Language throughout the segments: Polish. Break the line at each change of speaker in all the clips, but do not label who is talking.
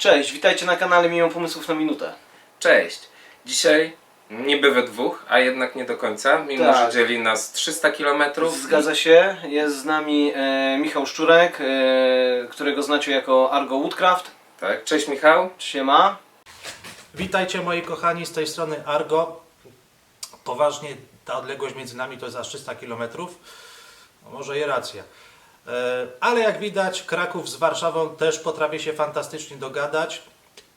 Cześć, witajcie na kanale Mimo Pomysłów na Minutę.
Cześć! Dzisiaj niby we dwóch, a jednak nie do końca, mimo
Tak.
że dzieli nas 300 km.
Zgadza się, jest z nami e, Michał Szczurek, e, którego znacie jako Argo Woodcraft.
Tak, cześć Michał.
Siema.
Witajcie moi kochani z tej strony Argo. Poważnie ta odległość między nami to jest aż 300 km. No może i racja. E, Ale jak widać Kraków z Warszawą też potrafi się fantastycznie dogadać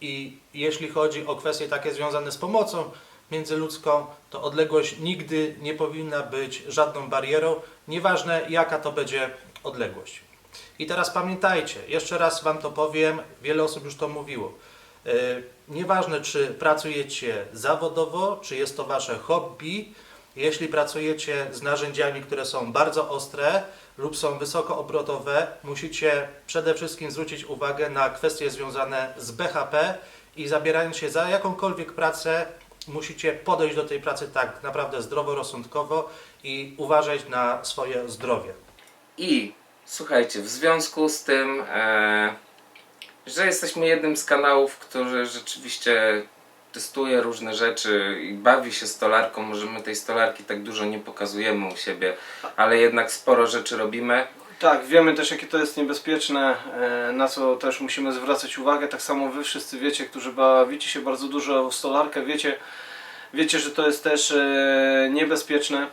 i jeśli chodzi o kwestie takie związane z pomocą międzyludzką, to odległość nigdy nie powinna być żadną barierą, nieważne jaka to będzie odległość. I teraz pamiętajcie, jeszcze raz Wam to powiem, wiele osób już to mówiło. E, Nieważne, czy pracujecie zawodowo, czy jest to Wasze hobby, jeśli pracujecie z narzędziami, które są bardzo ostre lub są wysokoobrotowe, musicie przede wszystkim zwrócić uwagę na kwestie związane z BHP i zabierając się za jakąkolwiek pracę, musicie podejść do tej pracy tak naprawdę zdroworozsądkowo i uważać na swoje zdrowie.
I słuchajcie, w związku z tym, e, że jesteśmy jednym z kanałów, który rzeczywiście testuje różne rzeczy i bawi się stolarką, może my tej stolarki tak dużo nie pokazujemy u siebie, ale jednak sporo rzeczy robimy.
Tak, wiemy też jakie to jest niebezpieczne, e, na co też musimy zwracać uwagę. Tak samo wy wszyscy wiecie, którzy bawicie się bardzo dużo w stolarkę, wiecie, wiecie że to jest też e, niebezpieczne.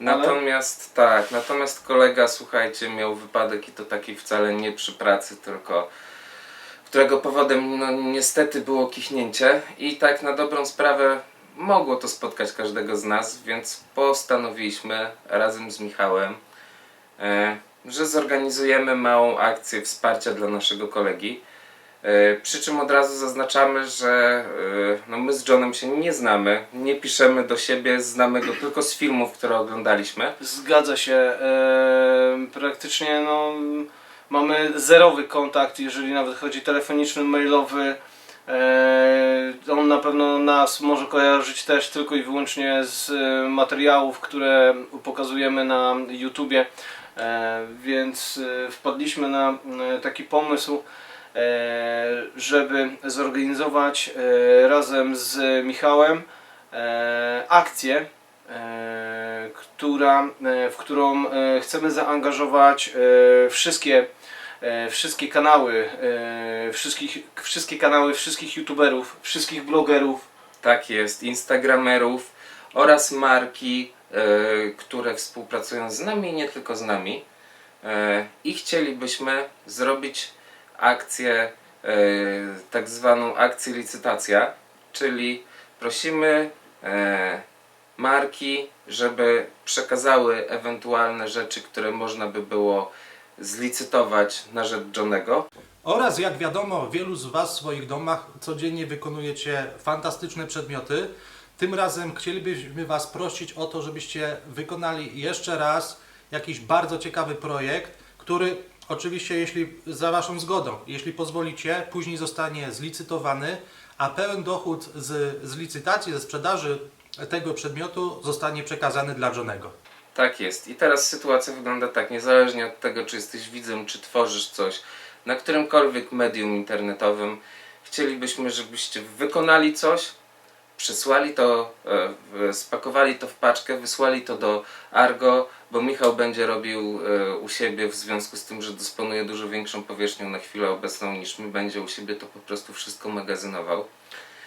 Natomiast tak, natomiast kolega, słuchajcie, miał wypadek i to taki wcale nie przy pracy, tylko którego powodem no niestety było kichnięcie i tak na dobrą sprawę mogło to spotkać każdego z nas, więc postanowiliśmy razem z Michałem, e, że zorganizujemy małą akcję wsparcia dla naszego kolegi. E, Przy czym od razu zaznaczamy, że e, no my z Johnem się nie znamy, nie piszemy do siebie, znamy go tylko z filmów, które oglądaliśmy.
Zgadza się. Praktycznie no, mamy zerowy kontakt, jeżeli nawet chodzi telefoniczny, mailowy. E, on na pewno nas może kojarzyć też tylko i wyłącznie z e, materiałów, które pokazujemy na YouTubie. E, więc wpadliśmy na taki pomysł, żeby zorganizować razem z Michałem akcję, która, e, w którą e, chcemy zaangażować e, wszystkie, e, wszystkie kanały, e, wszystkich, wszystkie kanały wszystkich youtuberów, wszystkich blogerów.
Tak jest, Instagramerów oraz marki, e, które współpracują z nami nie tylko z nami. E, I chcielibyśmy zrobić akcję, e, tak zwaną akcję licytacja, czyli prosimy e, marki, żeby przekazały ewentualne rzeczy, które można by było zlicytować na rzecz Johnego.
Oraz jak wiadomo, wielu z Was w swoich domach codziennie wykonujecie fantastyczne przedmioty. Tym razem chcielibyśmy Was prosić o to, żebyście wykonali jeszcze raz jakiś bardzo ciekawy projekt, który oczywiście, jeśli za Waszą zgodą, jeśli pozwolicie, później zostanie zlicytowany, a pełen dochód z, z licytacji, ze sprzedaży tego przedmiotu zostanie przekazany dla Johnego.
Tak jest. I teraz sytuacja wygląda tak, niezależnie od tego, czy jesteś widzem, czy tworzysz coś na którymkolwiek medium internetowym, chcielibyśmy, żebyście wykonali coś, przysłali to, e, spakowali to w paczkę, wysłali to do Argo, bo Michał będzie robił e, u siebie w związku z tym, że dysponuje dużo większą powierzchnią na chwilę obecną niż my, będzie u siebie to po prostu wszystko magazynował.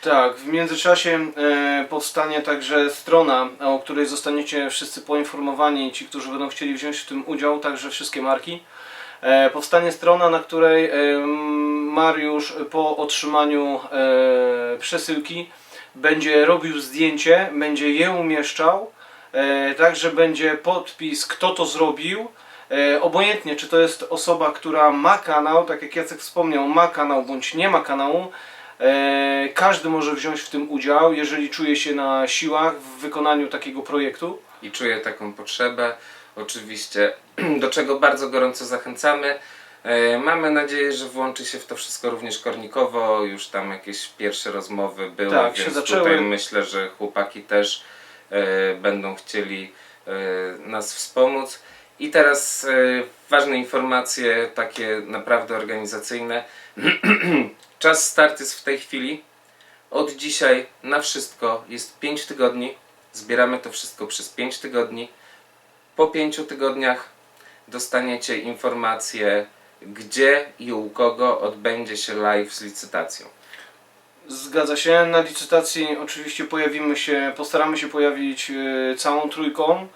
Tak, w międzyczasie e, powstanie także strona, o której zostaniecie wszyscy poinformowani, ci, którzy będą chcieli wziąć w tym udział, także wszystkie marki. E, powstanie strona, na której e, Mariusz po otrzymaniu e, przesyłki będzie robił zdjęcie, będzie je umieszczał, e, także będzie podpis, kto to zrobił. E, obojętnie, czy to jest osoba, która ma kanał, tak jak Jacek wspomniał, ma kanał bądź nie ma kanału, każdy może wziąć w tym udział, jeżeli czuje się na siłach w wykonaniu takiego projektu.
i czuję taką potrzebę. Oczywiście, do czego bardzo gorąco zachęcamy. E, Mamy nadzieję, że włączy się w to wszystko również Kornikowo. Już tam jakieś pierwsze rozmowy były,
Tak, się
więc
zaczęły.
tutaj myślę, że chłopaki też e, będą chcieli e, nas wspomóc. I teraz e, ważne informacje, takie naprawdę organizacyjne. Czas start jest w tej chwili. Od dzisiaj na wszystko jest 5 tygodni. Zbieramy to wszystko przez 5 tygodni. Po 5 tygodniach dostaniecie informację, gdzie i u kogo odbędzie się live z licytacją.
Zgadza się. Na licytacji oczywiście pojawimy się, postaramy się pojawić e, całą trójką.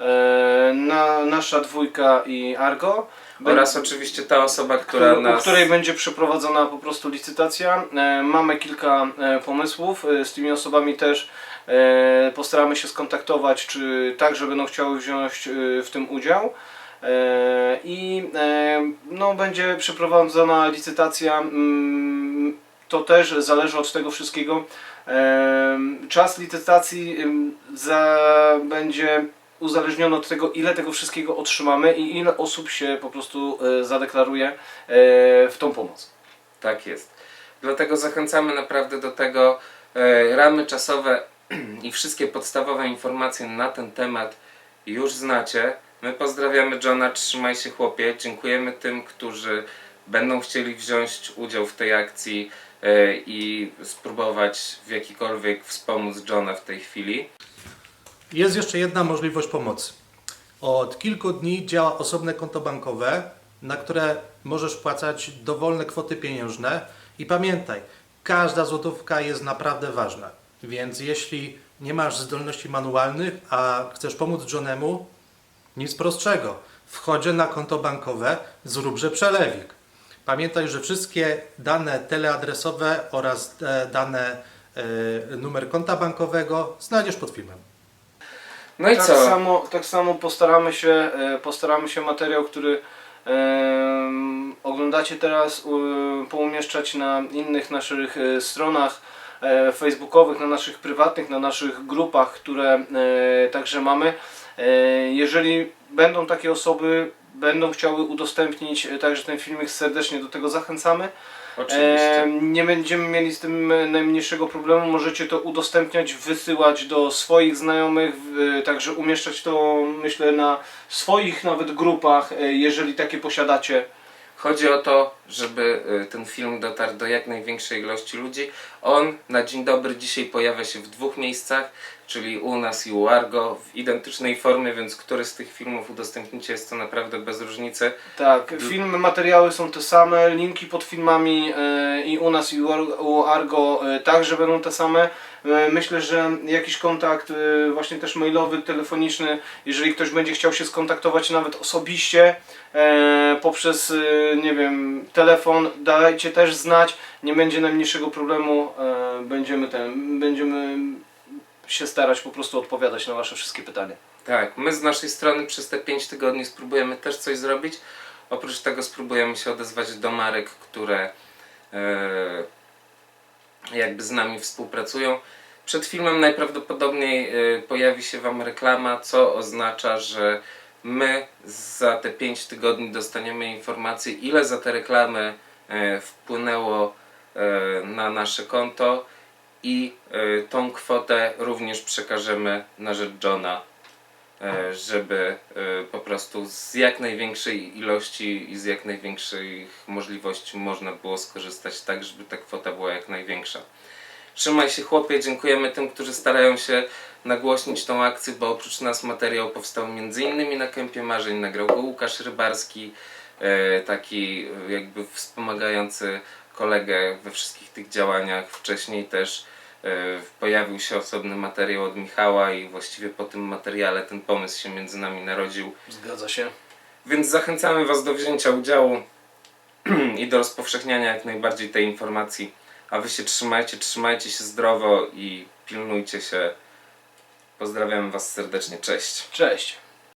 E, na, nasza dwójka i Argo.
Oraz oczywiście ta osoba, która
u
nas...
której będzie przeprowadzona po prostu licytacja. E, mamy kilka e, pomysłów. E, z tymi osobami też e, postaramy się skontaktować, czy także będą chciały wziąć e, w tym udział. E, I e, no, będzie przeprowadzona licytacja. Mm, To też zależy od tego wszystkiego. E, Czas licytacji za, będzie uzależniony od tego, ile tego wszystkiego otrzymamy i ile osób się po prostu e, zadeklaruje e, w tą pomoc.
Tak jest. Dlatego zachęcamy naprawdę do tego. E, ramy czasowe i wszystkie podstawowe informacje na ten temat już znacie. My pozdrawiamy Johna, trzymaj się chłopie. Dziękujemy tym, którzy będą chcieli wziąć udział w tej akcji i spróbować w jakikolwiek wspomóc Johna w tej chwili.
Jest jeszcze jedna możliwość pomocy. Od kilku dni działa osobne konto bankowe, na które możesz wpłacać dowolne kwoty pieniężne. I pamiętaj, każda złotówka jest naprawdę ważna. Więc jeśli nie masz zdolności manualnych, a chcesz pomóc Johnemu, nic prostszego. Wchodzę na konto bankowe, zróbże przelewik. Pamiętaj, że wszystkie dane teleadresowe oraz e, dane e, numer konta bankowego znajdziesz pod filmem.
No i
tak
co?
Samo, tak samo postaramy się, e, postaramy się materiał, który oglądacie teraz, poumieszczać na innych naszych e, stronach e, facebookowych, na naszych prywatnych, na naszych grupach, które także mamy. E, jeżeli będą takie osoby, będą chciały udostępnić e, także ten filmik, serdecznie do tego zachęcamy.
Oczywiście.
E, nie będziemy mieli z tym najmniejszego problemu. Możecie to udostępniać, wysyłać do swoich znajomych, także umieszczać to myślę na swoich nawet grupach, jeżeli takie posiadacie.
Chodzi o to, żeby y, ten film dotarł do jak największej ilości ludzi. On na dzień dobry dzisiaj pojawia się w dwóch miejscach, czyli u nas i u Argo w identycznej formie, więc który z tych filmów udostępnicie jest to naprawdę bez różnicy.
Tak, filmy, materiały są te same, linki pod filmami e, i u nas i u Ar- u Argo e, także będą te same. Myślę, że jakiś kontakt właśnie też mailowy, telefoniczny, jeżeli ktoś będzie chciał się skontaktować nawet osobiście poprzez, nie wiem, telefon, dajcie też znać, nie będzie najmniejszego problemu, e, będziemy ten, będziemy się starać po prostu odpowiadać na Wasze wszystkie pytania.
Tak, my z naszej strony przez te 5 tygodni spróbujemy też coś zrobić. Oprócz tego spróbujemy się odezwać do marek, które e, jakby z nami współpracują. Przed filmem najprawdopodobniej e, pojawi się Wam reklama, co oznacza, że my za te 5 tygodni dostaniemy informację, ile za te reklamy e, wpłynęło e, na nasze konto i e, tą kwotę również przekażemy na rzecz Johna żeby po prostu z jak największej ilości i z jak największych możliwości można było skorzystać tak, żeby ta kwota była jak największa. Trzymaj się chłopie, dziękujemy tym, którzy starają się nagłośnić tą akcję, bo oprócz nas materiał powstał m.in. na Kępie Marzeń, nagrał go Łukasz Rybarski, e, taki jakby wspomagający kolegę we wszystkich tych działaniach. Wcześniej też e, pojawił się osobny materiał od Michała i właściwie po tym materiale ten pomysł się między nami narodził.
Zgadza się.
Więc zachęcamy Was do wzięcia udziału i do rozpowszechniania jak najbardziej tej informacji. A Wy się trzymajcie, trzymajcie się zdrowo i pilnujcie się. Pozdrawiam Was serdecznie, cześć.
Cześć.